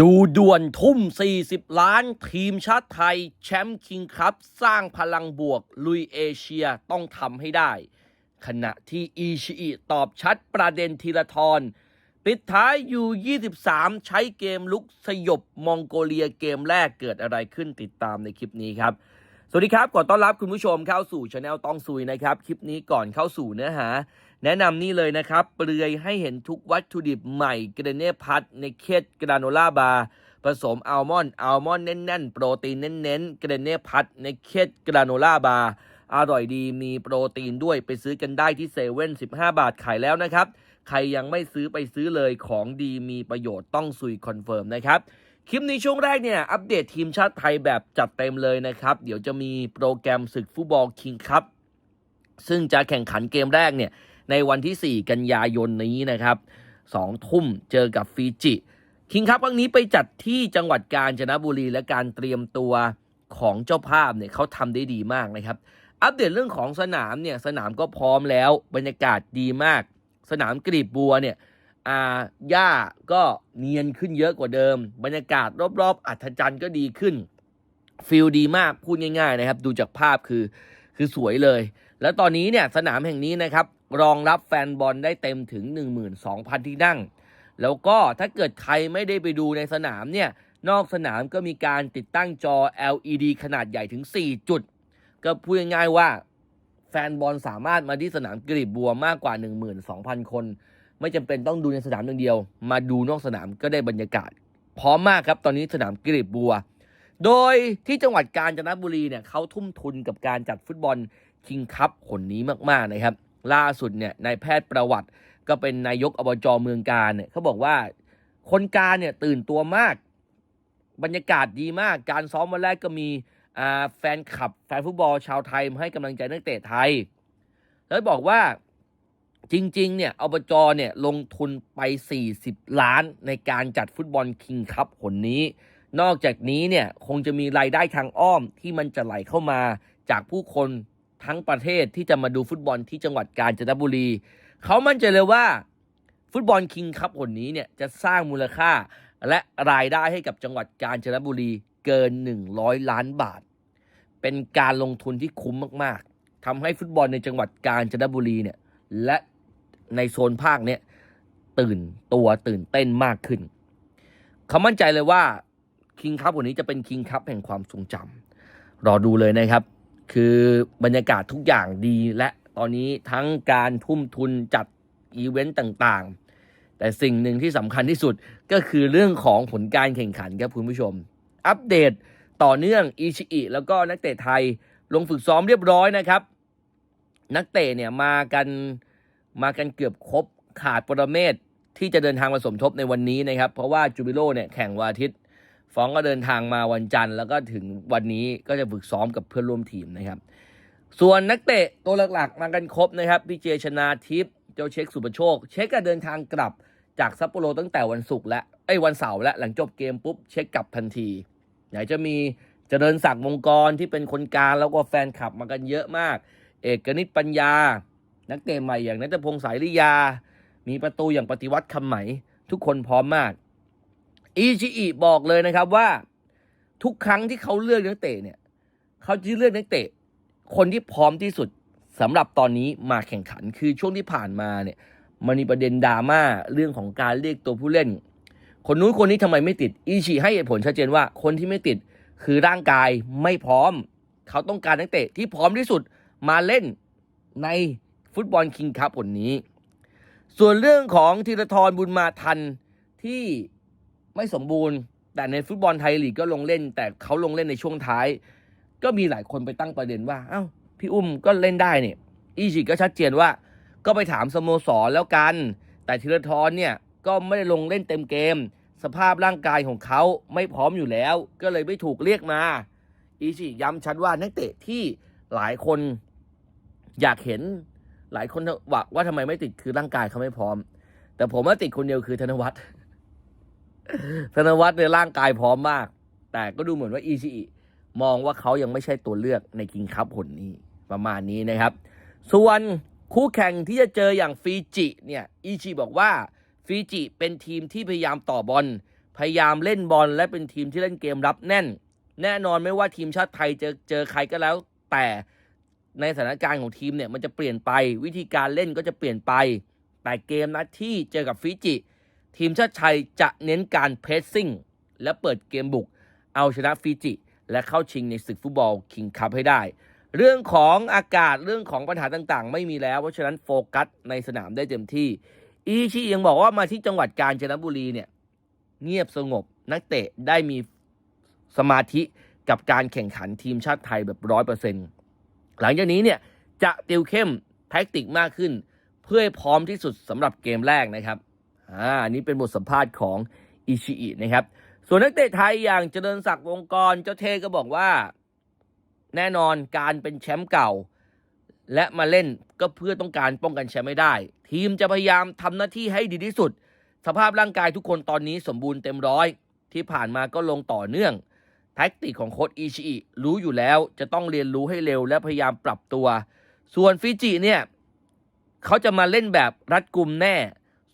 ดูด่วนทุ่ม 40 ล้าน ทีมชาติไทย แชมป์คิงคับ สร้างพลังบวก ลุยเอเชียต้องทำให้ได้ ขณะที่อีชิอิตอบชัดประเด็นทีละทอนปิดท้ายอยู่ 23 ใช้เกมลุกสยบมองโกเลียเกมแรกเกิดอะไรขึ้นติดตามในคลิปนี้ครับ สวัสดีครับก่อนต้อนรับคุณผู้ชมเข้าสู่ช anel ต้องซุยนะครับ คลิปนี้ก่อนเข้าสู่เนื้อหา แนะนำนี่เลยนะครับ เปลือยให้เห็นทุกวัตถุดิบใหม่เกรเน่พัทในเคสกราโนล่าบาร์ผสมอัลมอนด์อัลมอนด์แน่นๆ โปรตีนเน้นๆเกรเน่พัทในเคสกราโนล่าบาร์อร่อยดีมีโปรตีนด้วยไปซื้อกันได้ที่เซเว่น15บาทขายแล้วนะครับ ใครยังไม่ซื้อไปซื้อเลยของดีมีประโยชน์ต้องซุยคอนเฟิร์มนะครับ คลิปนี้ช่วงแรกเนี่ยอัปเดตทีมชาติไทยแบบจัดเต็มเลยนะครับ เดี๋ยวจะมีโปรแกรมศึกฟุตบอลคิงคัพซึ่งจะแข่งขันเกมแรกเนี่ยในวันที่ 4 กันยายนนี้นะครับ2ทุ่มเจอกับฟิจิคิงคัพครั้งนี้ไปจัดที่จังหวัดกาญจนบุรีและการเตรียมตัวของเจ้าภาพเนี่ยเขาทำได้ดีมากนะครับ อัปเดตเรื่องของสนามเนี่ยสนามก็พร้อมแล้วบรรยากาศดีมาก สนามกรีบบัวเนี่ย อาหญ้าก็เนียนขึ้นเยอะกว่าเดิม บรรยากาศรอบๆ อัธจันทร์ก็ดีขึ้นฟิลดีมากพูดง่าย ๆ นะครับ ดูจากภาพคือคือสวยเลย แล้วตอนนี้เนี่ยสนามแห่งนี้นะครับ รองรับแฟนบอลได้เต็มถึง 12,000 ที่นั่ง แล้วก็ถ้าเกิดใครไม่ได้ไปดูในสนามเนี่ยนอกสนามก็มีการติดตั้งจอ LED ขนาดใหญ่ถึง 4 จุด ก็พูดง่ายๆว่าแฟนบอลสามารถมาที่สนามกรีบบัวมากกว่า 12,000 คน ไม่จำเป็นต้องดูในสนามอย่างเดียว มาดูนอกสนามก็ได้บรรยากาศ พร้อมมากครับ ตอนนี้สนามกรีบบัว โดยที่จังหวัดกาญจนบุรีเนี่ยเขาทุ่มทุนกับการจัดฟุตบอลคิงคัพผลนี้มากๆนะครับ ล่าสุดเนี่ยนายแพทย์ประวัติ ก็เป็นนายกอบจเมืองการเนี่ยเขาบอกว่าคนการเนี่ยตื่นตัวมาก บรรยากาศดีมาก การซ้อมวันแรกก็มีแฟนคลับ แฟนฟุตบอลชาวไทยมาให้กำลังใจนักเตะไทย แล้วบอกว่า จริง ๆ เนี่ยอบจเนี่ยลงทุนไป 40 ล้านในการจัดฟุตบอลคิงคัพผลนี้ นอกจากนี้เนี่ยคงจะมีรายได้ทางอ้อมที่มันจะไหลเข้ามาจากผู้คนทั้งประเทศที่จะมาดูฟุตบอลที่จังหวัดกาญจนบุรี เขามั่นใจเลยว่าฟุตบอลคิงคัพผลนี้เนี่ยจะสร้างมูลค่าและรายได้ให้กับจังหวัดกาญจนบุรีเกิน 100 ล้านบาท เป็นการลงทุนที่คุ้มมาก ๆทำให้ฟุตบอลในจังหวัดกาญจนบุรีเนี่ย และในโซนภาคเนี่ยตื่นตัวตื่นเต้นมากขึ้นเขามั่นใจเลยว่าคิงคัพวันนี้จะเป็นคิงคัพแห่งความทรงจำรอดูเลยนะครับ คือบรรยากาศทุกอย่างดีและตอนนี้ทั้งการทุ่มทุนจัดอีเวนต์ต่างๆ แต่สิ่งหนึ่งที่สำคัญที่สุดก็คือเรื่องของผลการแข่งขันครับคุณผู้ชม อัปเดตต่อเนื่องอีชิอิแล้วก็นักเตะไทยลงฝึกซ้อมเรียบร้อยนะครับ นักเตะเนี่ยมากันมากันเกือบครบขาดปรเมศที่จะเดินทางมาสมทบในวันนี้นะครับ เพราะว่าจูบิโลเนี่ยแข่งวันอาทิตย์ฟองก็เดินทางมาวันจันทร์ แล้วก็ถึงวันนี้ก็จะฝึกซ้อมกับเพื่อนร่วมทีมนะครับ ส่วนนักเตะตัวหลักๆ มากันครบนะครับพี่เจชนาทิพย์เจ้าเช็คสุปโชค เช็คก็เดินทางกลับจากซัปโปโรตั้งแต่วันศุกร์และไอ้วันเสาร์และหลังจบเกมปุ๊บเช็คกลับทันทีไหนจะมีเจริญศักดิ์วงกรที่เป็นคนกลางแล้วก็แฟนคลับมากันเยอะมาก เอกนิตปัญญา นักเตะใหม่อย่างนัทพงศ์สายลิยา มีประตูอย่างปฏิวัติคำไหม ทุกคนพร้อมมาก อีชิอิบอกเลยนะครับว่า ทุกครั้งที่เขาเลือกนักเตะเนี่ยเขาจะเลือกนักเตะ คนที่พร้อมที่สุดสำหรับตอนนี้มาแข่งขันคือช่วงที่ผ่านมาเนี่ยมันมีประเด็นดราม่าเรื่องของการเรียกตัวผู้เล่น คนนู้นคนนี้ทำไมไม่ติด อีชิให้เหตุผลชัดเจนว่าคนที่ไม่ติดคือร่างกายไม่พร้อม เขาต้องการนักเตะที่พร้อมที่สุด มาเล่นในฟุตบอลคิงคัพผลนี้ ส่วนเรื่องของธีรทรบุญมาทันที่ไม่สมบูรณ์ แต่ในฟุตบอลไทยลีกก็ลงเล่น แต่เขาลงเล่นในช่วงท้าย ก็มีหลายคนไปตั้งประเด็นว่าเอ้าพี่อุ้มก็เล่นได้เนี่ยอีชิก็ชัดเจนว่าก็ไปถามสโมสรแล้วกัน แต่ธีรทรเนี่ยก็ไม่ได้ลงเล่นเต็มเกม สภาพร่างกายของเขาไม่พร้อมอยู่แล้ว ก็เลยไม่ถูกเรียกมา อีชิย้ำชัดว่านักเตะที่หลายคน อยากเห็นหลายคนว่าว่าทำไมไม่ติดคือร่างกายเขาไม่พร้อม แต่ผมว่าติดคนเดียวคือธนวัฒน์ธนวัฒน์ในร่างกายพร้อมมาก แต่ก็ดูเหมือนว่าอีชิมองว่าเขายังไม่ใช่ตัวเลือกในกิงคัพผลนี้ประมาณนี้นะครับ ส่วนคู่แข่งที่จะเจออย่างฟีจิเนี่ยอีชิบอกว่าฟีจิเป็นทีมที่พยายามต่อบอลพยายามเล่นบอลและเป็นทีมที่เล่นเกมรับแน่น แน่นอนไม่ว่าทีมชาติไทยจะเจอใครก็แล้ว แต่ ในสถานการณ์ของทีมเนี่ยมันจะเปลี่ยนไปวิธีการเล่นก็จะเปลี่ยนไปแต่เกมนัดที่เจอกับฟิจิ ทีมชาติไทยจะเน้นการเพรสซิ่งและเปิดเกมบุก เอาชนะฟิจิ และเข้าชิงในศึกฟุตบอลคิงคัพให้ได้ เรื่องของอากาศเรื่องของปัญหาต่างๆ ไม่มีแล้ว เพราะฉะนั้นโฟกัสในสนามได้เต็มที่ อีชียังบอกว่ามาที่จังหวัดกาญจนบุรีเนี่ยเงียบสงบนักเตะได้มีสมาธิกับการแข่งขันทีมชาติไทยแบบร้อยเปอร์เซ็นต์ หลังจากนี้เนี่ยจะติวเข้มแท็กติกมากขึ้น เพื่อให้พร้อมที่สุดสำหรับเกมแรกนะครับอ่าอันนี้เป็นบทสัมภาษณ์ของอิชิอินะครับ ส่วนนักเตะไทยอย่างเจริญศักดิ์วงกรเจ้าเทก็บอกว่า แน่นอนการเป็นแชมป์เก่า และมาเล่นก็เพื่อต้องการป้องกันแชมป์ไม่ได้ ทีมจะพยายามทำหน้าที่ให้ดีที่สุด สภาพร่างกายทุกคนตอนนี้สมบูรณ์เต็มร้อย ที่ผ่านมาก็ลงต่อเนื่อง แท็กติกของโค้ชอิชิอิรู้อยู่แล้วจะต้องเรียนรู้ให้เร็วและพยายามปรับตัว ส่วนฟิจิเนี่ยเขาจะมาเล่นแบบรัดกุมแน่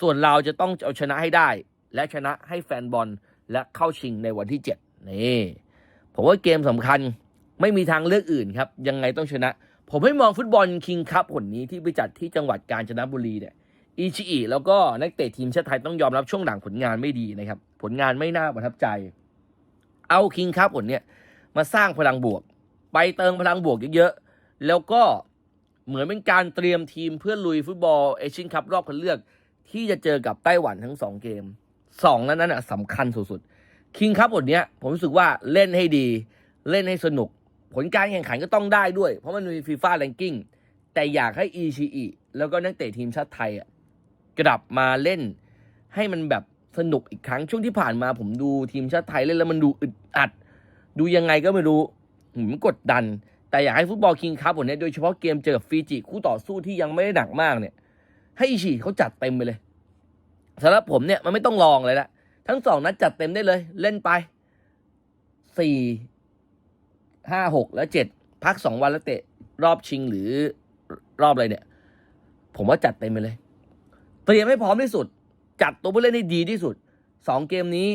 ส่วนเราจะต้องเอาชนะให้ได้ และชนะให้แฟนบอลและเข้าชิงในวันที่ 7 นี่ ผมว่าเกมสำคัญไม่มีทางเลือกอื่นครับ ยังไงต้องชนะ ผมให้มองฟุตบอลคิงคัพผลนี้ที่ไปจัดที่จังหวัดกาญจนบุรีเนี่ยอิชิอิแล้วก็นักเตะทีมชาติไทยต้องยอมรับช่วงหลังผลงานไม่ดีนะครับ ผลงานไม่น่าประทับใจ เอาคิงคัพผลเนี่ยมาสร้างพลังบวก ไปเติมพลังบวกเยอะๆ แล้วก็เหมือนเป็นการเตรียมทีมเพื่อลุยฟุตบอลเอเชียนคัพรอบคัดเลือก ที่จะเจอกับไต้หวันทั้งสองเกมสองนั้นนั้นอะสำคัญสุดๆคิงคัพผลเนี้ยผมรู้สึกว่าเล่นให้ดี เล่นให้สนุก ผลการแข่งขันก็ต้องได้ด้วย เพราะมันมีฟีฟ่าแรงกิ้งแต่อยากให้อีชีแล้วก็นักเตะทีมชาติไทยอะกลับมาเล่นให้มันแบบ สนุกอีกครั้งช่วงที่ผ่านมา ผมดูทีมชาติไทยเล่นแล้วมันดูอึดอัด ดูยังไงก็ไม่รู้หืมกดดัน แต่อยากให้ฟุตบอลคิงคัพผมเนี่ยโดยเฉพาะเกมเจอกับฟิจิคู่ต่อสู้ที่ยังไม่ได้หนักมากเนี่ย ให้อิชิเขาจัดเต็มไปเลยสำหรับผมเนี่ยมันไม่ต้องลองเลยละทั้งสองนัดจัดเต็มได้เลย เล่นไปสี่ห้าหกแล้วเจ็ดพักสองวันแล้วเตะรอบชิงหรือรอบอะไรเนี่ย ผมว่าจัดเต็มไปเลยเตรียมให้พร้อมที่สุด จัดตัวผู้เล่นให้ดีที่สุดสองเกมนี้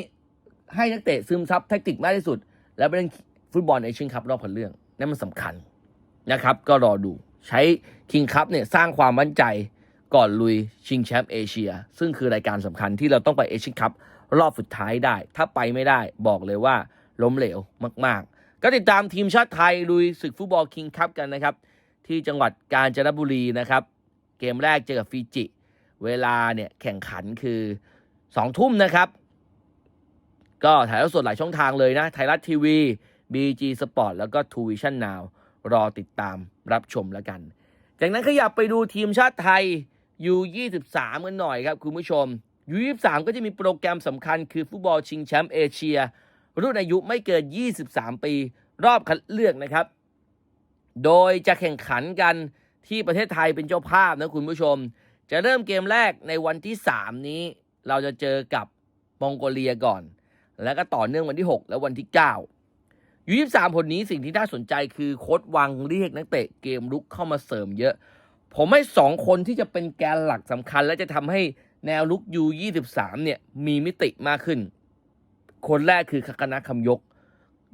ให้นักเตะซึมซับแทคติกมากที่สุด แล้วไปเล่นฟุตบอลในชิงคัพรอบคัดเลือกนั่นมันสำคัญนะครับ ก็รอดูใช้คิงคัพเนี่ยสร้างความมั่นใจก่อนลุยชิงแชมป์เอเชีย ซึ่งคือรายการสำคัญที่เราต้องไปเอเชียนคัพรอบสุดท้ายได้ ถ้าไปไม่ได้บอกเลยว่าล้มเหลวมาก ๆ ก็ติดตามทีมชาติไทยลุยศึกฟุตบอลคิงคัพกันนะครับ ที่จังหวัดกาญจนบุรีนะครับ เกมแรกเจอกับฟิจิ เวลาเนี่ยแข่งขันคือสองทุ่มนะครับ ก็ถ่ายทอดสดหลายช่องทางเลยนะ ไทยรัฐทีวี BG Sport แล้วก็ True Vision Now รอติดตามรับชมแล้วกัน จากนั้นขยับไปดูทีมชาติไทย U23 กันหน่อยครับคุณผู้ชม U23 ก็จะมีโปรแกรมสำคัญคือฟุตบอลชิงแชมป์เอเชีย รุ่นอายุไม่เกิน 23 ปี รอบคัดเลือกนะครับ โดยจะแข่งขันกันที่ประเทศไทยเป็นเจ้าภาพนะคุณผู้ชม จะเริ่มเกมแรกในวันที่ 3 นี้ เราจะเจอกับมองโกเลียก่อน แล้วก็ต่อเนื่องวันที่ 6 และวันที่9ยู23ผลนี้สิ่งที่น่าสนใจคือโค้ดวังเรียกนักเตะเกมลุกเข้ามาเสริมเยอะ ผมให้ 2 คนที่จะเป็นแกนหลักสำคัญ และจะทำให้แนวลุกยู23เนี่ยมีมิติมากขึ้น คนแรกคือคากนะคำยก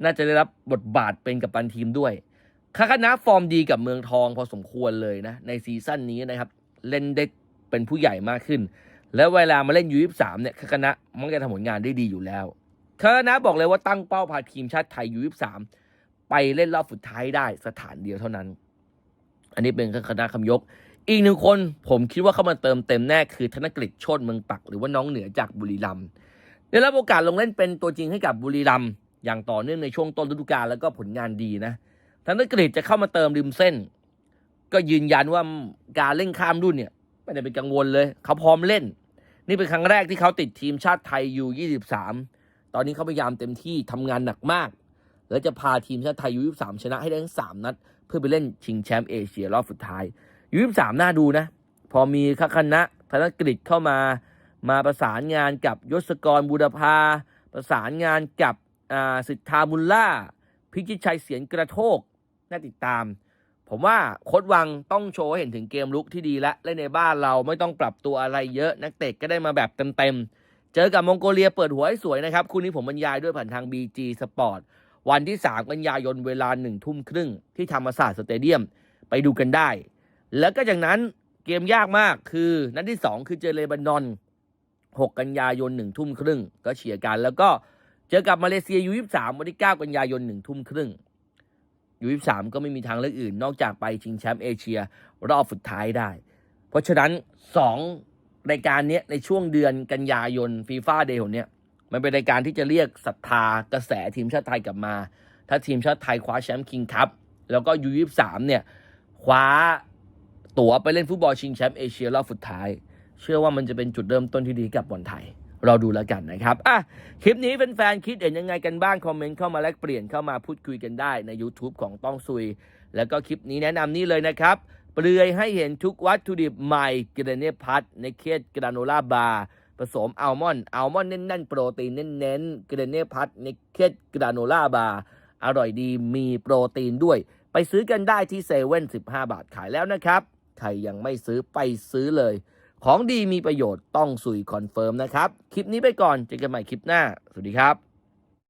น่าจะได้รับบทบาทเป็นกัปตันทีมด้วยคาคานะฟอร์มดีกับเมืองทองพอสมควรเลยนะในซีซั่นนี้นะครับเล่นได้ เป็นผู้ใหญ่มากขึ้น แล้วเวลามาเล่นยูยี่สามเนี่ยคาคานะมักจะทำผลงานได้ดีอยู่แล้วคาคนะบอกเลยว่าตั้งเป้าพาทีมชาติไทยยูยี่สามไปเล่นรอบสุดท้ายได้สถานเดียวเท่านั้น อันนี้เป็นคาคานะคำยก อีกหนึ่งคนผมคิดว่าเข้ามาเติมเต็มแน่คือธนกฤษชติเมืองปัก หรือว่าน้องเหนือจากบุรีรัมย์ได้รับโอกาสลงเล่นเป็นตัวจริงให้กับบุรีรัมย์อย่างต่อเนื่องในช่วงต้นฤดูกาลแล้วก็ผลงานดีนะธนกฤษจะเข้ามาเติมริมเส้น ก็ยืนยันว่าการเล่นข้ามรุ่นเนี่ย ไม่ได้เป็นกังวลเลย เขาพร้อมเล่น นี่เป็นครั้งแรกที่เขาติดทีมชาติไทยยู23ตอนนี้เขาพยายามเต็มที่ทำงานหนักมาก แล้วจะพาทีมชาติไทยยู23ชนะให้ได้ทั้ง3นัด เพื่อไปเล่นชิงแชมป์เอเชียรอบสุดท้ายยู23น่าดูนะ พอมีคคณะธนกฤษเข้ามา มาประสานงานกับยศกรบูรพาประสานงานกับอ่าสิทธามุลล่า พิจิตชัยเสียงกระโทกน่าติดตาม ผมว่าโค้ดวังต้องโชว์ให้เห็นถึงเกมลุกที่ดีและเล่นในบ้านเราไม่ต้องปรับตัวอะไรเยอะนักเตะก็ได้มาแบบเต็มเจอกับมองโกเลียเปิดหัวให้สวยนะครับ คู่นี้ผมบรรยายด้วยผ่านทาง BG Sport วันที่ 3 กันยายนเวลา1ทุ่มครึ่งที่ธรรมศาสตร์สเตเดียมไปดูกันได้ แล้วก็จากนั้นเกมยากมากคือนัดที่ 2 คือเจอเลบานอน 6 กันยายน1ทุ่มครึ่งก็เฉียกันแล้วก็เจอกับมาเลเซียยู23วันที่ 9 กันยายน1ทุ่มครึ่ง ยู23ก็ไม่มีทางเลือกอื่น นอกจากไปชิงแชมป์เอเชียรอบสุดท้ายได้ เพราะฉะนั้น 2 รายการนี้ในช่วงเดือนกันยายนฟีฟ่าเดย์ของเนี้ยมันเป็นรายการที่จะเรียกศรัทธากระแสทีมชาติไทยกลับมา ถ้าทีมชาติไทยคว้าแชมป์คิงคัพแล้วก็ยูยี่สามเนี่ยคว้าตั๋วไปเล่นฟุตบอลชิงแชมป์เอเชียรอบสุดท้าย เชื่อว่ามันจะเป็นจุดเริ่มต้นที่ดีกับบอลไทย ราดูแล้วกันนะครับอะคลิปนี้แฟนๆคิดเห็นยังไงกันบ้าง คอมเมนต์เข้ามาแลกเปลี่ยนเข้ามาพูดคุยกันได้ใน YouTube ของต้องซุย แล้วก็คลิปนี้แนะนำนี่เลยนะครับ เปลือยให้เห็นทุกวัตถุดิบใหม่เกรเนพัทในเคสกราโนล่าบาร์ผสมอัลมอนด์อัลมอนด์แน่นๆ โปรตีนเน้นๆเกรเนพัทในเคสกราโนล่าบาร์อร่อยดีมีโปรตีนด้วย ไปซื้อกันได้ที่เซเว่น15บาทขายแล้วนะครับใครยังไม่ซื้อไปซื้อเลย ของดีมีประโยชน์ต้องสุยคอนเฟิร์มนะครับ คลิปนี้ไปก่อนเจอกันใหม่คลิปหน้า สวัสดีครับ